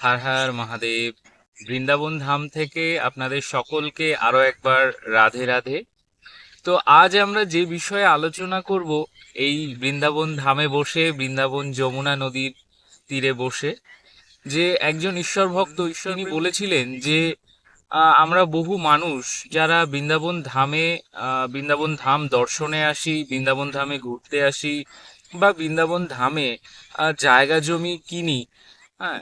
হার হার মহাদেব। বৃন্দাবন ধাম থেকে আপনাদের সকলকে আরও একবার রাধে রাধে। তো আজ আমরা যে বিষয়ে আলোচনা করব, এই বৃন্দাবন ধামে বসে, বৃন্দাবন যমুনা নদীর তীরে বসে, যে একজন ঈশ্বর ভক্ত ঈশ্বরী বলেছিলেন যে আমরা বহু মানুষ যারা বৃন্দাবন ধামে বৃন্দাবন ধাম দর্শনে আসি, বৃন্দাবন ধামে ঘুরতে আসি বা বৃন্দাবন ধামে জায়গা জমি কিনি হ্যাঁ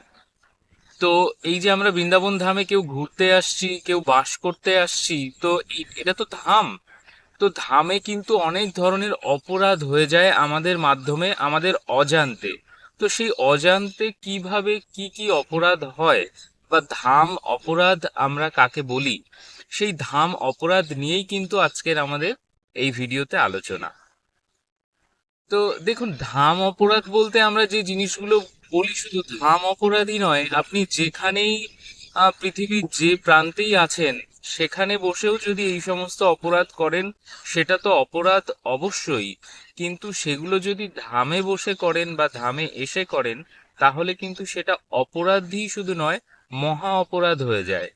তো এই যে আমরা বৃন্দাবন ধামে কেউ ঘুরতে আসছি, কেউ বাস করতে আসছি, তো এটা তো ধাম। তো ধামে কিন্তু অনেক ধরনের অপরাধ হয়ে যায় আমাদের মাধ্যমে, আমাদের অজান্তে। তো সেই অজান্তে কীভাবে কি কি অপরাধ হয় বা ধাম অপরাধ আমরা কাকে বলি, সেই ধাম অপরাধ নিয়েই কিন্তু আজকের আমাদের এই ভিডিওতে আলোচনা। তো দেখুন, ধাম অপরাধ বলতে আমরা যে জিনিসগুলো বলি শুধু ধাম অপরাধই নয়, আপনি যেখানেই পৃথিবীর যে প্রান্তেই আছেন, সেখানে বসেও যদি এই সমস্ত অপরাধ করেন, সেটা তো অপরাধ অবশ্যই। কিন্তু সেগুলো যদি ধামে বসে করেন বা ধামে এসে করেন, তাহলে কিন্তু সেটা অপরাধই শুধু নয়, মহা অপরাধ হয়ে যায়।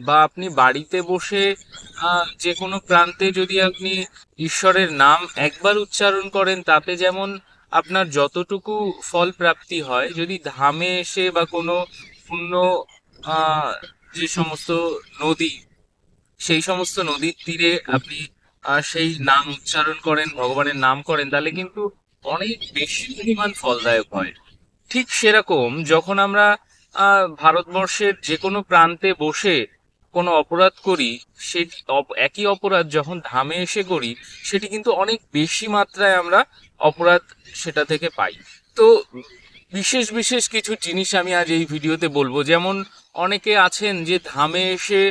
বা আপনি বাড়িতে বসে যে কোনো প্রান্তে যদি আপনি ঈশ্বরের নাম একবার উচ্চারণ করেন, তাতে যেমন আপনার যতটুকু ফল প্রাপ্তি হয়, যদি ধামে এসে বা কোনো পূর্ণ যে সমস্ত নদী, সেই সমস্ত নদীর তীরে আপনি সেই নাম উচ্চারণ করেন, ভগবানের নাম করেন, তাহলে কিন্তু অনেক বেশি পরিমাণ ফলদায়ক হয়। ঠিক সেরকম যখন আমরা ভারতবর্ষের যে কোনো প্রান্তে বসে কোনো অপরাধ করি, সে একই অপরাধ যখন ধামে এসে করি, সেটি কিন্তু অনেক বেশি মাত্রায় আমরা অপরাধ সেটা থেকে পাই। তো বিশেষ বিশেষ কিছু জিনিস আমি আজ এই ভিডিওতে বলব। যেমন অনেকে আছেন যে ধামে এসে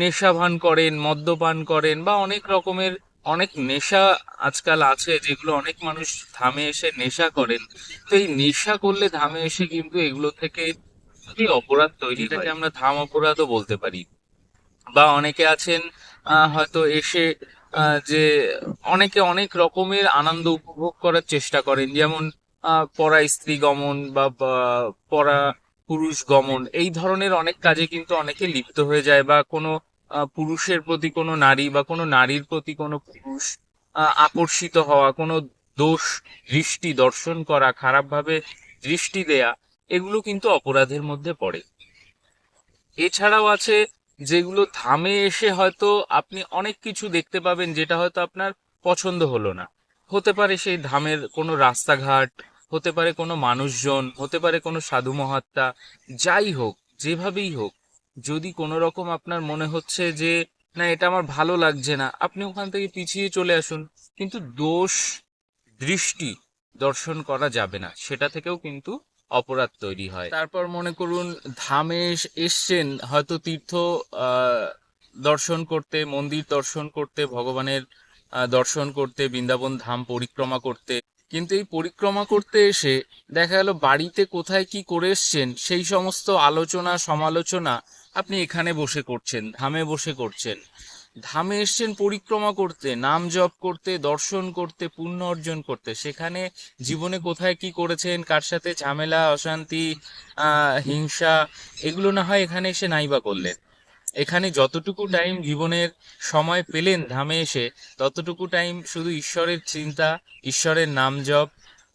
নেশা ভান করেন, মদ্যপান করেন বা অনেক রকমের, অনেক নেশা আজকাল আছে যেগুলো অনেক মানুষ ধামে এসে নেশা করেন। তো এই নেশা করলে ধামে এসে কিন্তু এগুলো থেকে কি অপরাধ তৈরি এটাকে আমরা ধাম অপরাধও বলতে পারি। বা অনেকে আছেন হয়তো এসে যে অনেকে অনেক রকমের আনন্দ উপভোগ করার চেষ্টা করেন। যেমন পরা স্ত্রী গমন বা পরা পুরুষ গমন। এই ধরনের অনেক কাজে কিন্তু অনেকে লিপ্ত হয়ে যায় বা কোনো পুরুষের প্রতি কোনো নারী বা কোনো নারীর প্রতি কোনো পুরুষ আহ, আকর্ষিত হওয়া কোনো দোষ দৃষ্টি দর্শন করা খারাপভাবে দৃষ্টি দেয়া এগুলো কিন্তু অপরাধের মধ্যে পড়ে। এছাড়াও আছে যেগুলো থামে এসে হয়তো আপনি অনেক কিছু দেখতে পাবেন যেটা হয়তো আপনার পছন্দ হলো না। হতে পারে সেই ধামের কোনো রাস্তাঘাট, হতে পারে কোনো মানুষজন, হতে পারে কোনো সাধু মহাত্মা, যাই হোক, যেভাবেই হোক, যদি কোনো রকম আপনার মনে হচ্ছে যে, না, এটা আমার ভালো লাগছে না, আপনি ওখান থেকে পিছিয়ে চলে আসুন। কিন্তু দোষ, দৃষ্টি দর্শন করা যাবে না। সেটা থেকেও কিন্তু অপরাধ তৈরি হয়। তারপর মনে করুন ধামে এস- এসছেন, হয়তো তীর্থ দর্শন করতে, মন্দির দর্শন করতে, ভগবানের দর্শন করতে, বৃন্দাবন ধাম পরিক্রমা করতে। কিন্তু এই পরিক্রমা করতে এসে দেখা গেল বাড়িতে কোথায় কি করে এসছেন, সেই সমস্ত আলোচনা, সমালোচনা আপনি এখানে বসে করছেন, ধামে বসে করছেন। ধামে এসছেন পরিক্রমা করতে, নাম জপ করতে, দর্শন করতে, পুণ্য অর্জন করতে। সেখানে জীবনে কোথায় কি করেছেন, কার সাথে ঝামেলা, অশান্তি হিংসা, এগুলো না হয় এখানে এসে নাইবা করলেন। এখানে যতটুকু টাইম জীবনের সময় পেলেন ধামে এসে, ততটুকু টাইম শুধু ঈশ্বরের চিন্তা, ঈশ্বরের নাম জপ,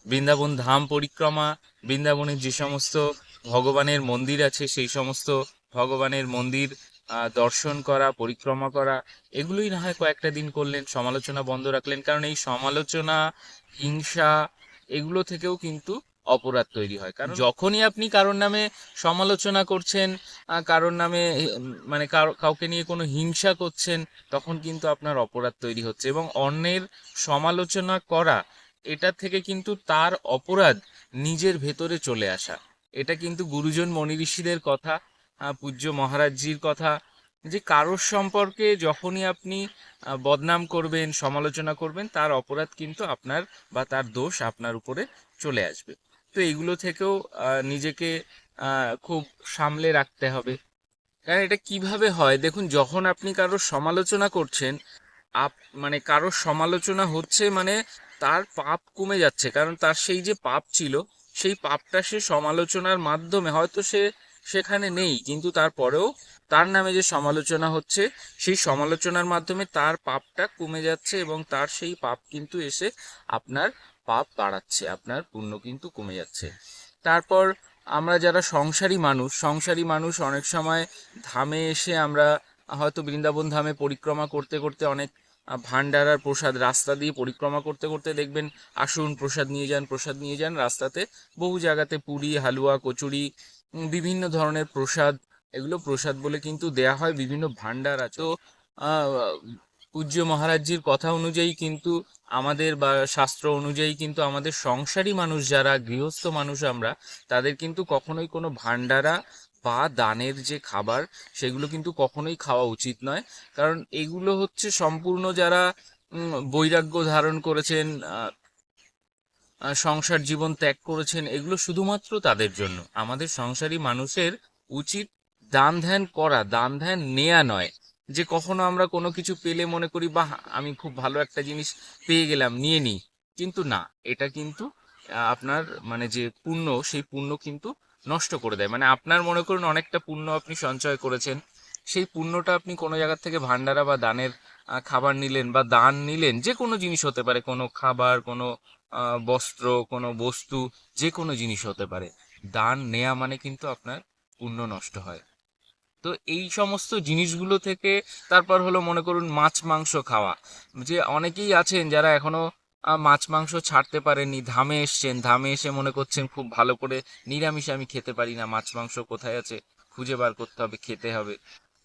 বৃন্দাবন ধাম পরিক্রমা, বৃন্দাবনের যে সমস্ত ভগবানের মন্দির আছে, সেই সমস্ত ভগবানের মন্দির দর্শন করা পরিক্রমা করা এগুলোই না হয় কয়েকটা দিন করলেন সমালোচনা বন্ধ রাখলেন কারণ এই সমালোচনা হিংসা এগুলো থেকেও কিন্তু অপরাধ তৈরি হয়। কারণ যখনই আপনি কারোর নামে সমালোচনা করছেন কারোর নামে মানে কাউকে নিয়ে কোনো হিংসা করছেন তখন কিন্তু আপনার অপরাধ তৈরি হচ্ছে এবং অন্যের সমালোচনা করা এটা থেকে কিন্তু তার অপরাধ নিজের ভেতরে চলে আসা। এটা কিন্তু গুরুজন মনি ঋষিদের কথা পূজ্য মহারাজজির কথা, যে কারোর সম্পর্কে যখনই আপনি বদনাম করবেন, সমালোচনা করবেন, তার অপরাধ কিন্তু আপনার বা তার দোষ আপনার উপরে চলে আসবে। তো এগুলো থেকেও নিজেকে খুব সামলে রাখতে হবে। কারণ এটা কীভাবে হয়? দেখুন, যখন আপনি কারোর সমালোচনা করছেন, আপ মানে কারোর সমালোচনা হচ্ছে মানে তার পাপ কমে যাচ্ছে। কারণ তার সেই যে পাপ ছিল, সেই পাপটা সে সমালোচনার মাধ্যমে, হয়তো সে সেখানে নেই কিন্তু তারপরেও তার নামে যে সমালোচনা হচ্ছে সেই সমালোচনার মাধ্যমে তার পাপটা কমে যাচ্ছে এবং তার সেই পাপ কিন্তু এসে আপনার পাপ বাড়াচ্ছে আপনার পুণ্য কিন্তু কমে যাচ্ছে। তারপর আমরা যারা সংসারী মানুষ সংসারী মানুষ অনেক সময় ধামে এসে আমরা হয়তো বৃন্দাবন ধামে পরিক্রমা করতে করতে অনেক আহ, ভান্ডারার প্রসাদ রাস্তা দিয়ে পরিক্রমা করতে করতে দেখবেন আসুন প্রসাদ নিয়ে যান প্রসাদ নিয়ে যান রাস্তাতে বহু জায়গাতে পুরি হালুয়া কচুরি বিভিন্ন ধরনের প্রসাদ, এগুলো প্রসাদ বলে কিন্তু দেয়া হয়, বিভিন্ন ভান্ডার আছে। তো পূজ্য মহারাজজির কথা অনুযায়ী কিন্তু আমাদের বা শাস্ত্র অনুযায়ী কিন্তু আমাদের সংসারী মানুষ যারা, গৃহস্থ মানুষ আমরা, তাদের কিন্তু কখনোই কোনো ভান্ডারা বা দানের যে খাবার, সেগুলো কিন্তু কখনোই খাওয়া উচিত নয়। কারণ এগুলো হচ্ছে সম্পূর্ণ যারা বৈরাগ্য ধারণ করেছেন সংসার জীবন ত্যাগ করেছেন, এগুলো শুধুমাত্র তাদের জন্য। আমাদের সংসারী মানুষের উচিত দান ধ্যান করা, দান ধ্যান নেয়া নয়। যে কখনো আমরা কোনো কিছু পেলে মনে করি বা আমি খুব ভালো একটা জিনিস পেয়ে গেলাম, নিয়ে নিই। কিন্তু না, এটা কিন্তু আপনার মানে যে পুণ্য, সেই পুণ্য কিন্তু নষ্ট করে দেয়। মানে আপনার মনে করুন অনেকটা পুণ্য আপনি সঞ্চয় করেছেন, সেই পুণ্যটা আপনি কোনো জায়গা থেকে ভান্ডারা বা দানের খাবার নিলেন বা দান নিলেন, যে কোনো জিনিস হতে পারে, কোনো খাবার, কোনো বস্ত্র কোনো বস্তু যে কোনো জিনিস হতে পারে। দান নেয়া মানে কিন্তু আপনার পুণ্য নষ্ট হয়। তো এই সমস্ত জিনিসগুলো থেকে তারপর হলো মনে করুন মাছ মাংস খাওয়া। যে অনেকেই আছেন যারা এখনও আহ, মাছ মাংস ছাড়তে পারেননি ধামে এসছেন ধামে এসে মনে করছেন খুব ভালো করে নিরামিষ আমি খেতে পারি না মাছ মাংস কোথায় আছে? খুঁজে বার করতে হবে খেতে হবে।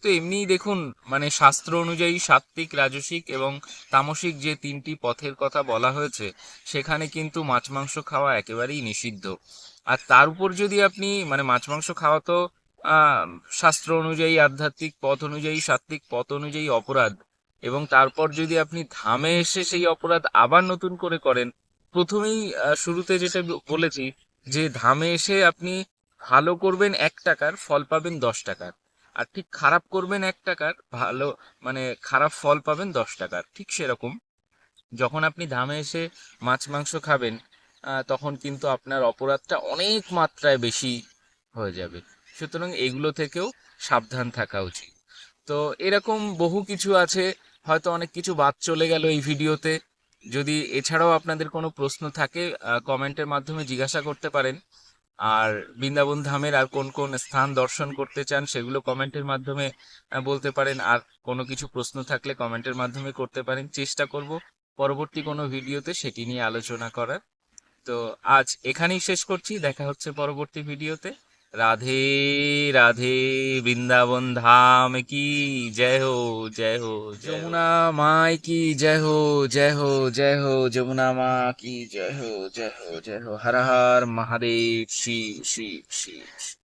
তো এমনিই দেখুন মানে শাস্ত্র অনুযায়ী সাত্ত্বিক, রাজসিক এবং তামসিক যে তিনটি পথের কথা বলা হয়েছে, সেখানে কিন্তু মাছ মাংস খাওয়া একেবারেই নিষিদ্ধ। আর তার উপর যদি আপনি মানে মাছ মাংস খাওয়া তো শাস্ত্র অনুযায়ী, আধ্যাত্মিক পথ অনুযায়ী, সাত্ত্বিক পথ অনুযায়ী অপরাধ, এবং তারপর যদি আপনি ধামে এসে সেই অপরাধ আবার নতুন করে করেন, প্রথমেই শুরুতে যেটা বলেছি যে ধামে এসে আপনি ভালো করবেন এক টাকার, ফল পাবেন দশ টাকার। আর ঠিক খারাপ করবেন এক টাকার, ভালো মানে খারাপ ফল পাবেন দশ টাকার, ঠিক সেরকম। যখন আপনি ধামে এসে মাছ, মাংস খাবেন তখন কিন্তু আপনার অপরাধটা অনেক মাত্রায় বেশি হয়ে যাবে। সুতরাং এগুলো থেকেও সাবধান থাকা উচিত। তো এরকম বহু কিছু আছে, হয়তো অনেক কিছু বাদ চলে গেল এই ভিডিওতে। যদি এছাড়াও আপনাদের কোনো প্রশ্ন থাকে কমেন্টের মাধ্যমে জিজ্ঞাসা করতে পারেন। আর বৃন্দাবন ধামের আর কোন কোন স্থান দর্শন করতে চান সেগুলো কমেন্টের মাধ্যমে বলতে পারেন। আর কোনো কিছু প্রশ্ন থাকলে কমেন্টের মাধ্যমে করতে পারেন। চেষ্টা করব পরবর্তী কোনো ভিডিওতে সেটি নিয়ে আলোচনা করার। তো আজ এখানেই শেষ করছি। দেখা হচ্ছে পরবর্তী ভিডিওতে। রাধে রাধে, বৃন্দাবন ধাম কি জয় হো জয় হো যমুনা মায় কি জয় হো জয় হো জয় হো, যমুনা মা কি জয় হো জয় হো জয় হো। হর হর মহাদেব, শ্রী শ্রী শিব